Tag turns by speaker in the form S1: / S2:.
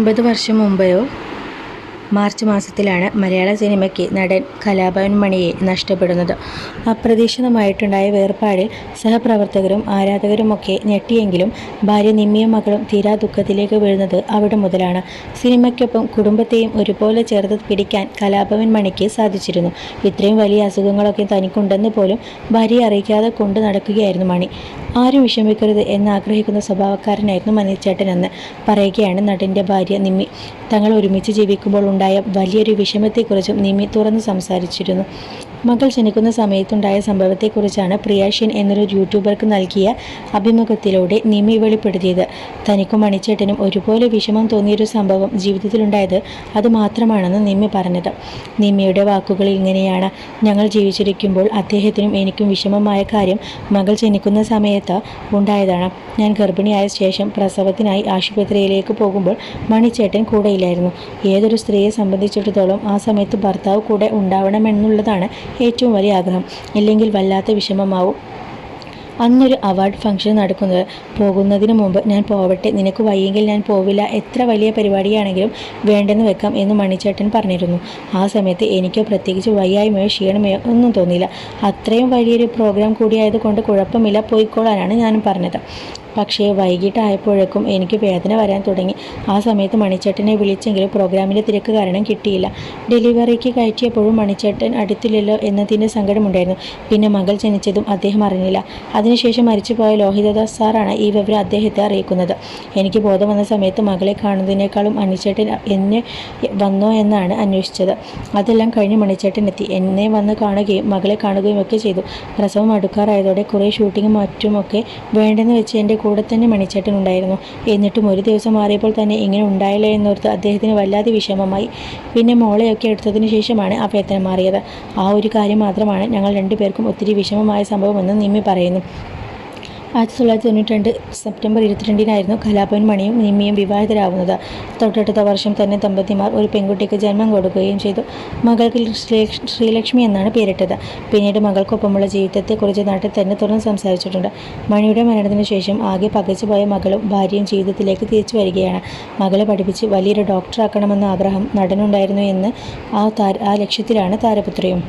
S1: ഒമ്പത് വർഷം മുമ്പെയോ? മാർച്ച് മാസത്തിലാണ് മലയാള സിനിമയ്ക്ക് നടൻ കലാഭവൻ മണിയെ നഷ്ടപ്പെടുന്നത്. അപ്രതീക്ഷിതമായിട്ടുണ്ടായ വേർപാടിൽ സഹപ്രവർത്തകരും ആരാധകരുമൊക്കെ ഞെട്ടിയെങ്കിലും ഭാര്യ നിമ്മിയും മകളും തീരാ ദുഃഖത്തിലേക്ക് വീഴുന്നത് അവിടെ മുതലാണ്. സിനിമയ്ക്കൊപ്പം കുടുംബത്തെയും ഒരുപോലെ ചേർത്ത് പിടിക്കാൻ കലാഭവൻ മണിക്ക് സാധിച്ചിരുന്നു. ഇത്രയും വലിയ അസുഖങ്ങളൊക്കെ തനിക്കുണ്ടെന്ന് പോലും ഭാര്യയെ അറിയിക്കാതെ കൊണ്ടു നടക്കുകയായിരുന്നു മണി. ആരും വിഷമിക്കരുത് എന്ന് ആഗ്രഹിക്കുന്ന സ്വഭാവക്കാരനായിരുന്നു മണിച്ചേട്ടൻ എന്ന് പറയുകയാണ് നടന്റെ ഭാര്യ നിമ്മി. തങ്ങൾ ഒരുമിച്ച് ജീവിക്കുമ്പോൾ ഉണ്ടായ വലിയൊരു വിഷമത്തെക്കുറിച്ചും നിമി തുറന്ന് സംസാരിച്ചിരുന്നു. മകൾ ജനിക്കുന്ന സമയത്തുണ്ടായ സംഭവത്തെക്കുറിച്ചാണ് പ്രിയാഷൻ എന്നൊരു യൂട്യൂബർക്ക് നൽകിയ അഭിമുഖത്തിലൂടെ നിമി വെളിപ്പെടുത്തിയത്. തനിക്കും മണിച്ചേട്ടനും ഒരുപോലെ വിഷമം തോന്നിയൊരു സംഭവം ജീവിതത്തിലുണ്ടായത് അത് മാത്രമാണെന്ന് നിമി പറഞ്ഞത്. നിമ്മിയുടെ വാക്കുകൾ ഇങ്ങനെയാണ്. ഞങ്ങൾ ജീവിച്ചിരിക്കുമ്പോൾ അദ്ദേഹത്തിനും എനിക്കും വിഷമമായ കാര്യം മകൾ ജനിക്കുന്ന സമയത്ത് ഉണ്ടായതാണ്. ഞാൻ ഗർഭിണിയായ ശേഷം പ്രസവത്തിനായി ആശുപത്രിയിലേക്ക് പോകുമ്പോൾ മണിച്ചേട്ടൻ കൂടെയില്ലായിരുന്നു. ഏതൊരു സ്ത്രീയെ സംബന്ധിച്ചിടത്തോളം ആ സമയത്ത് ഭർത്താവ് കൂടെ ഉണ്ടാവണമെന്നുള്ളതാണ് ഏറ്റവും വലിയ ആഗ്രഹം. ഇല്ലെങ്കിൽ വല്ലാത്ത വിഷമമാവും. അന്നൊരു അവാർഡ് ഫംഗ്ഷൻ നടക്കുന്നത്. പോകുന്നതിന് മുമ്പ് ഞാൻ പോവട്ടെ. നിനക്ക് വയ്യെങ്കിൽ ഞാൻ പോവില്ല. എത്ര വലിയ പരിപാടിയാണെങ്കിലും വേണ്ടെന്ന് വെക്കാം എന്ന് മണിച്ചേട്ടൻ പറഞ്ഞിരുന്നു. ആ സമയത്ത് എനിക്കോ പ്രത്യേകിച്ച് വയ്യായ്മയോ ക്ഷീണമയോ ഒന്നും തോന്നിയില്ല. അത്രയും വലിയൊരു പ്രോഗ്രാം കൂടിയായതുകൊണ്ട് കുഴപ്പമില്ല. പോയിക്കോളാനാണ് ഞാനും പറഞ്ഞത്. പക്ഷേ വൈകിട്ടായപ്പോഴേക്കും എനിക്ക് വേദന വരാൻ തുടങ്ങി. ആ സമയത്ത് മണിച്ചേട്ടനെ വിളിച്ചെങ്കിലും പ്രോഗ്രാമിന്റെ തിരക്ക് കാരണം കിട്ടിയില്ല. ഡെലിവറിക്ക് കയറ്റിയപ്പോഴും മണിച്ചേട്ടൻ അടുത്തില്ലല്ലോ എന്നതിന്റെ സങ്കടമുണ്ടായിരുന്നു. പിന്നെ മകൾ ജനിച്ചതും അദ്ദേഹം അറിഞ്ഞില്ല. അതിനുശേഷം മരിച്ചുപോയ ലോഹിതദാസ് സാറാണ് ഈ വിവരം അദ്ദേഹത്തെ അറിയിക്കുന്നത്. എനിക്ക് ബോധം വന്ന സമയത്ത് മകളെ കാണുന്നതിനേക്കാളും മണിച്ചേട്ടൻ എന്നെ വന്നോ എന്നാണ് അന്വേഷിച്ചത്. അതെല്ലാം കഴിഞ്ഞ് മണിച്ചേട്ടൻ എത്തി. എന്നെ വന്ന് കാണുകയും മകളെ കാണുകയും ഒക്കെ ചെയ്തു. പ്രസവം അടുക്കാറായതോടെ കുറേ ഷൂട്ടിങ്ങും മറ്റുമൊക്കെ വേണ്ടെന്ന് വെച്ച് എന്റെ കൂടെ തന്നെ മണിച്ചേട്ടൻ ഉണ്ടായിരുന്നു. എന്നിട്ടും ഒരു ദിവസം മാറിയപ്പോൾ തന്നെ ഇങ്ങനെ ഉണ്ടായില്ല എന്നോർത്ത് അദ്ദേഹത്തിന് വല്ലാതെ വിഷമമായി. പിന്നെ മോളെയൊക്കെ എടുത്തതിന് ശേഷമാണ് ആ വേദന മാറിയത്. ആ ഒരു കാര്യം മാത്രമാണ് ഞങ്ങൾ രണ്ടുപേർക്കും ഒത്തിരി വിഷമമായ സംഭവമെന്ന് നിമ്മി പറയുന്നു. ആയിരത്തി തൊള്ളായിരത്തി തൊണ്ണൂറ്റി രണ്ട് സെപ്റ്റംബർ ഇരുപത്തിരണ്ടിനായിരുന്നു കലാപൻ മണിയും നിമ്മിയും വിവാഹിതരാകുന്നത് തൊട്ടടുത്ത വർഷം തന്നെ ദമ്പതിമാർ ഒരു പെൺകുട്ടിക്ക് ജന്മം കൊടുക്കുകയും ചെയ്തു. മകൾക്ക് ശ്രീലക്ഷ്മി എന്നാണ് പേരിട്ടത്. പിന്നീട് മകൾക്കൊപ്പമുള്ള ജീവിതത്തെക്കുറിച്ച് നാട്ടിൽ തന്നെ തുറന്ന് സംസാരിച്ചിട്ടുണ്ട്. മണിയുടെ മരണത്തിന് ശേഷം ആകെ പകച്ചുപോയ മകളും ഭാര്യയും ജീവിതത്തിലേക്ക് തിരിച്ചു വരികയാണ്. മകളെ പഠിപ്പിച്ച് വലിയൊരു ഡോക്ടറാക്കണമെന്ന ആഗ്രഹം നടനുണ്ടായിരുന്നു എന്ന് ആ താര ആ ലക്ഷ്യത്തിലാണ് താരപുത്രിയും.